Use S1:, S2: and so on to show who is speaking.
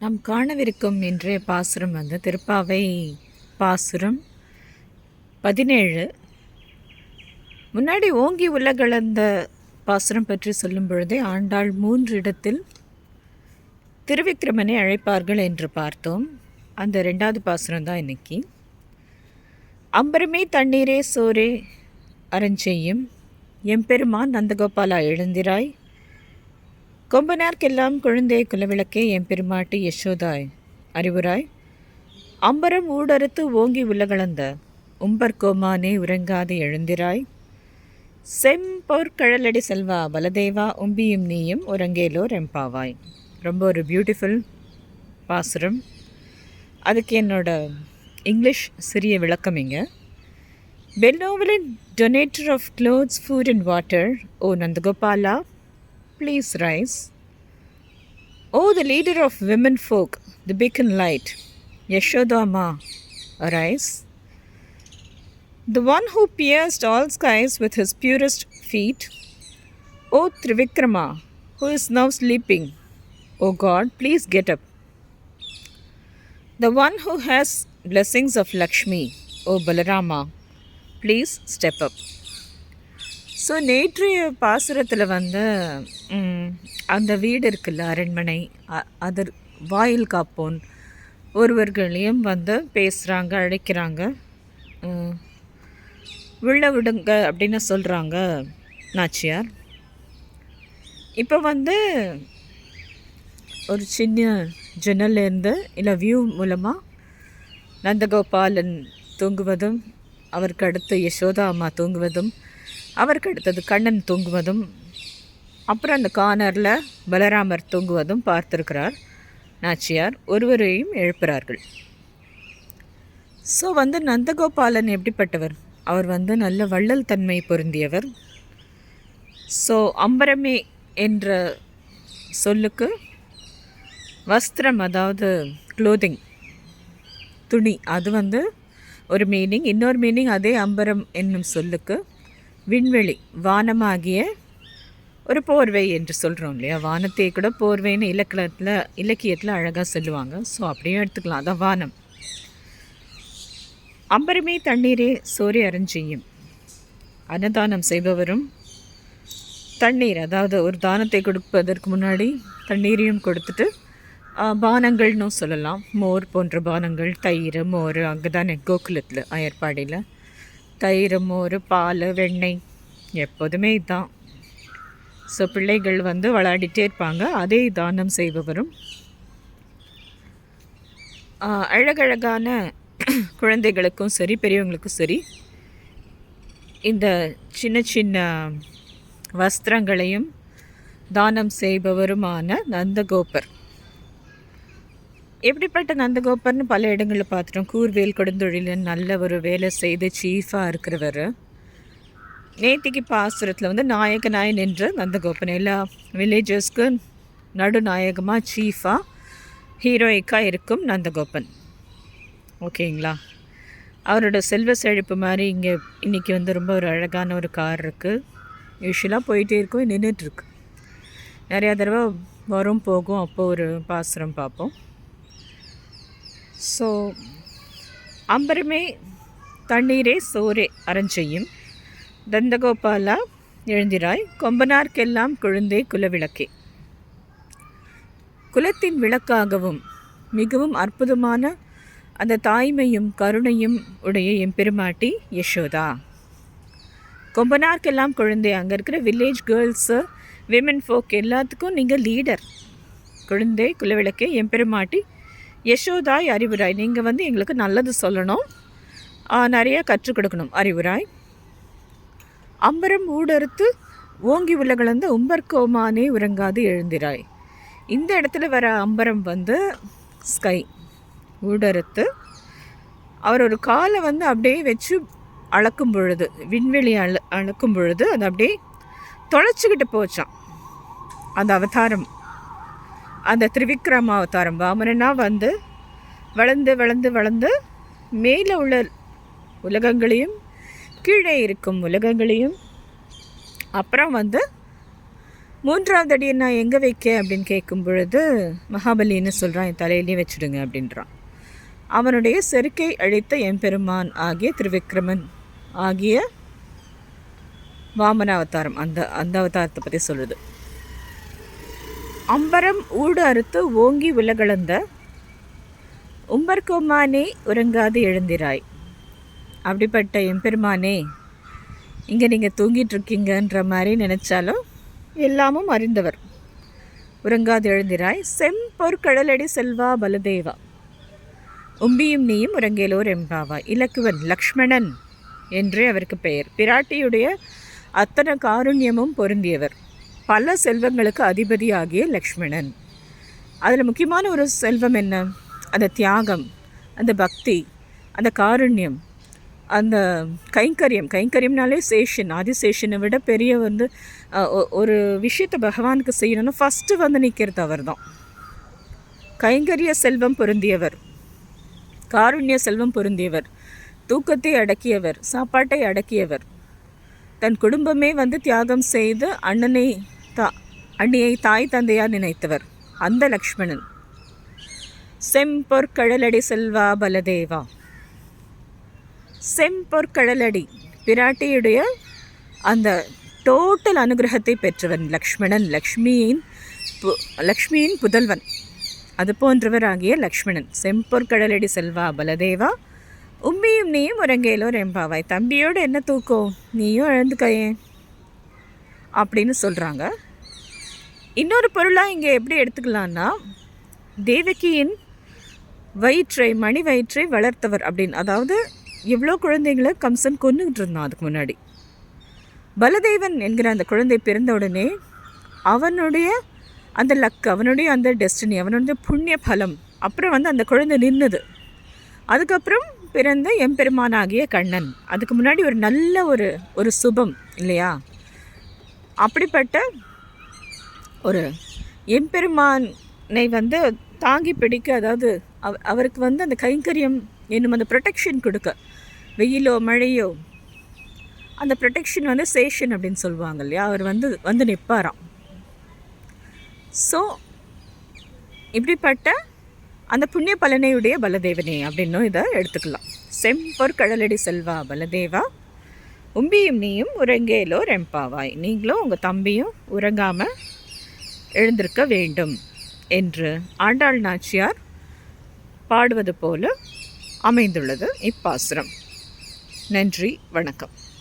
S1: நாம் காணவிருக்கும் இன்றைய பாசுரம் வந்து திருப்பாவை பாசுரம் பதினேழு. முன்னாடி ஓங்கி உலகளந்த பாசுரம் பற்றி சொல்லும் பொழுதே ஆண்டாள் மூன்று இடத்தில் திருவிக்கிரமனை அழைப்பார்கள் என்று பார்த்தோம். அந்த ரெண்டாவது பாசுரம் தான் இன்னைக்கு. அம்பரமே தண்ணீரே சோரே அரஞ்செய்யும் எம்பெருமான் நந்தகோபாலா எழுந்திராய் கொம்பனார்க்கெல்லாம் குழந்தை குலவிளக்கே எம்பெருமாட்டு யசோதாய். அறிவுராய் அம்பரம் ஊடறுத்து ஓங்கி உலகளந்த உம்பர்கோமானே உறங்காது எழுந்திராய். செம்பொற்கழலடி செல்வா பலதேவா உம்பியும் நீயும் உறங்கேலோ ரெம்பாவாய் ரொம்ப ஒரு பியூட்டிஃபுல் பாசுரம். அதுக்கு என்னோட இங்கிலீஷ் சிறிய விளக்கம் இங்கே. பெல்லோவலின் donator of clothes food and water O Nandagopala please rise. O the leader of women folk, the beacon light, Yashodama, arise. The one who pierced all skies with his purest feet, O Trivikrama, who is now sleeping, O God, please get up. The one who has blessings of Lakshmi, O Balarama, please step up. So நேற்றைய பாசுரத்தில் வந்து அந்த வீடு இருக்குல்ல அரண்மனை other வாயில் காப்போன். ஒருவர்களையும் வந்து பேசுகிறாங்க அழைக்கிறாங்க. உள்ள விடுங்க அப்படின்னு சொல்கிறாங்க நாச்சியார். இப்போ வந்து ஒரு சின்ன ஜன்னல்லேருந்து இல்லை வியூ மூலமாக நந்தகோபாலன் தூங்குவதும் அவருக்கு அடுத்து யசோதா அம்மா தூங்குவதும் அவருக்கு அடுத்தது கண்ணன் தூங்குவதும் அப்புறம் அந்த கார்னரில் பலராமர் தூங்குவதும் பார்த்துருக்கிறார். நாச்சியார் ஒருவரையும் எழுப்புகிறார்கள். ஸோ வந்து நந்தகோபாலன் எப்படிப்பட்டவர்? அவர் வந்து நல்ல வள்ளல் தன்மை பொருந்தியவர். ஸோ அம்பரமே என்ற சொல்லுக்கு வஸ்திரம் அதாவது க்ளோதிங் துணி அது வந்து ஒரு மீனிங் இன்னொரு மீனிங் அதே அம்பரம் என்னும் சொல்லுக்கு விண்வெளி வானமாகிய ஒரு போர்வை என்று சொல்கிறோம் இல்லையா? வானத்தை கூட போர்வைன்னு இலக்கணத்தில் இலக்கியத்தில் அழகாக சொல்லுவாங்க. ஸோ அப்படியும் எடுத்துக்கலாம். அதான் வானம். அம்பருமே தண்ணீரே சோரி அரஞ்செய்யும். அன்னதானம் செய்பவரும் தண்ணீர் அதாவது ஒரு தானத்தை கொடுப்பதற்கு முன்னாடி தண்ணீரையும் கொடுத்துட்டு பானங்கள்னு சொல்லலாம். மோர் போன்ற பானங்கள் தயிர் மோர் அங்கே தானே கோகுலத்தில் அயற்பாடியில் தயிர் மோர் பால் வெண்ணெய். எப்போதுமே இதுதான் ஸோ பிள்ளைகள் வந்து விளையாடிட்டே இருப்பாங்க. அதே தானம் செய்பவரும். அழகழகான குழந்தைகளுக்கும் சரி பெரியவங்களுக்கும் சரி இந்த சின்ன சின்ன வஸ்திரங்களையும் தானம் செய்பவருமான நந்தகோபர். எப்படிப்பட்ட நந்தகோபர்னு பல இடங்களில் பார்த்துட்டோம். கூர்வேல் கொடுந்தொழிலன் நல்ல ஒரு வேலை செய்து சீஃபாக இருக்கிறவர். நேத்திக்கு பாசுரத்தில் வந்து நாயகனாய் நின்று நந்தகோபன். எல்லா வில்லேஜஸ்க்கு நடுநாயகமாக சீஃபாக ஹீரோயிக்காக இருக்கும் நந்தகோபன். ஓகேங்களா? அவரோட செல்வ செழிப்பு மாதிரி இங்கே இன்றைக்கி வந்து ரொம்ப ஒரு அழகான ஒரு கார் இருக்குது யூஸ்வலாக போயிட்டே இருக்கும் நின்றுட்டுருக்கு நிறையா தடவை வரும் போகும் அப்போ ஒரு பாசுரம் பார்ப்போம். ஸோ அம்பரமே தண்ணீரே சோரே அரஞ்செய்யும் தந்தகோபாலா எழுந்திராய் கொம்பனார்க்கெல்லாம் குழந்தை குலவிளக்கே. குலத்தின் விளக்காகவும் மிகவும் அற்புதமான அந்த தாய்மையும் கருணையும் உடைய எம்பெருமாட்டி யசோதா. கொம்பனார்க்கெல்லாம் குழந்தை அங்கே இருக்கிற வில்லேஜ் கேர்ள்ஸு விமன் ஃபோக் எல்லாத்துக்கும் நீங்கள் லீடர் குழந்தை குலவிளக்கே எம்பெருமாட்டி யசோதாய் அறிவுராய். நீங்கள் வந்து எங்களுக்கு நல்லது சொல்லணும். நிறைய கற்றுக் கொடுக்கணும். அறிவுராய். அம்பரம் ஊடறுத்து ஓங்கி உலகளந்த உம்பர்கோமானே உறங்காது எழுந்திராய். இந்த இடத்துல வர அம்பரம் வந்து ஸ்கை. ஊடறுத்து அவர் ஒரு காலை வந்து அப்படியே வச்சு அளக்கும் பொழுது விண்வெளி அள அளக்கும் பொழுது அது அப்படியே தொலைச்சிக்கிட்டு போச்சான் அந்த அவதாரம். அந்த திரிவிக்ரம அவதாரம் வாமனனா வந்து வளர்ந்து வளர்ந்து வளர்ந்து மேலே உள்ள உலகங்களையும் கீழே இருக்கும் உலகங்களையும் அப்புறம் வந்து மூன்றாவது அடியை நான் எங்கே வைக்க அப்படின்னு கேட்கும் பொழுது மகாபலின்னு சொல்கிறான் என் தலையிலே வச்சுடுங்க அப்படின்றான். அவனுடைய செருக்கை அழித்த எம்பெருமான் ஆகிய திருவிக்ரமன் ஆகிய வாமன அவதாரம் அந்த அந்த அவதாரத்தை பற்றி சொல்லுது. அம்பரம் ஊடு அறுத்து ஓங்கி விலகளந்த உம்பர்கோமானே உறங்காது எழுந்திராய். அப்படிப்பட்ட எம்பெருமானே இங்கே நீங்கள் தூங்கிட்டு இருக்கீங்கன்ற மாதிரி நினச்சாலும் எல்லாமும் அறிந்தவர். உறங்காது எழுந்திராய். செம்பொற்கடலடி செல்வா பலதேவா. உம்பியும் நீயும் உறங்கேலோர் எம்பாவா இலக்குவன் லக்ஷ்மணன் என்றே அவருக்கு பெயர். பிராட்டியுடைய அத்தனை காருண்யமும் பொருந்தியவர். பல செல்வங்களுக்கு அதிபதியாகிய லக்ஷ்மணன். அதில் முக்கியமான ஒரு செல்வம் என்ன? அந்த தியாகம் அந்த பக்தி அந்த காருண்யம் அந்த கைங்கரியம். கைங்கரியம்னாலே சேஷன் ஆதிசேஷனை விட பெரிய வந்து ஒ- ஒரு விஷயத்தை பகவானுக்கு செய்யணும்னா ஃபஸ்ட்டு வந்து நிற்கிறது அவர் தான் கைங்கரிய செல்வம் பொருந்தியவர் காருண்ய செல்வம் பொருந்தியவர் தூக்கத்தை அடக்கியவர் சாப்பாட்டை அடக்கியவர். தன் குடும்பமே வந்து தியாகம் செய்து அண்ணனை தா அண்ணியை தாய் தந்தையார் நினைத்தவர் அந்த லக்ஷ்மணன். செம்பொற்கடலடி செல்வா பலதேவா. செம்பொற்கடலடி பிராட்டியுடைய அந்த டோட்டல் அனுகிரகத்தை பெற்றவன் லக்ஷ்மணன் லக்ஷ்மியின் பு- லக்ஷ்மியின் புதல்வன். அது போன்றவராகிய லக்ஷ்மணன். செம்பொற்கடலடி செல்வா பலதேவா. உம்மியும் நீயும் உரங்கையிலோ ரெம்பாவாய் தம்பியோடு என்ன தூக்கம்? நீயும் எழுந்துக்கையே அப்படின்னு சொல்கிறாங்க இன்னொரு பொருளாக இங்கே எப்படி எடுத்துக்கலான்னா தேவகியின் வயிற்றை மணி வயிற்றை வளர்த்தவர் அப்படின்னு. அதாவது எவ்வளோ குழந்தைங்களை கம்சன் கொண்டுகிட்டு இருந்தான் அதுக்கு முன்னாடி. பலதேவன் என்கிற அந்த குழந்தை பிறந்த உடனே அவனுடைய அந்த லக் அவனுடைய அந்த டெஸ்டினி அவனுடைய புண்ணிய பலம் அப்புறம் வந்து அந்த குழந்தை நின்றுது அதுக்கப்புறம் பிறந்த எம்பெருமானாகிய கண்ணன். அதுக்கு முன்னாடி ஒரு நல்ல ஒரு ஒரு சுபம் இல்லையா? அப்படிப்பட்ட ஒரு எம்பெருமானை வந்து தாங்கி பிடிக்க அதாவது அவ அவருக்கு வந்து அந்த கைங்கரியம் என்னும் அந்த ப்ரொடெக்ஷன் கொடுக்க. வெயிலோ மழையோ அந்த ப்ரொடெக்ஷன் வந்து சேஷன் அப்படின்னு சொல்லுவாங்க இல்லையா? அவர் வந்து வந்து நிற்பாராம். ஸோ இப்படிப்பட்ட அந்த புண்ணிய பலனையுடைய பலதேவனே அப்படின்னும் இதை எடுத்துக்கலாம். செம்பொர் கடலடி செல்வா பலதேவா. உம்பியும் நீயும் உறங்கேலோ ரெம்பாவாய். நீங்களும் உங்கள் தம்பியும் உறங்காமல் எழுந்திருக்க வேண்டும் என்று ஆண்டாள் நாச்சியார் பாடுவது போல அமைந்துள்ளது இப்பாசுரம். நன்றி வணக்கம்.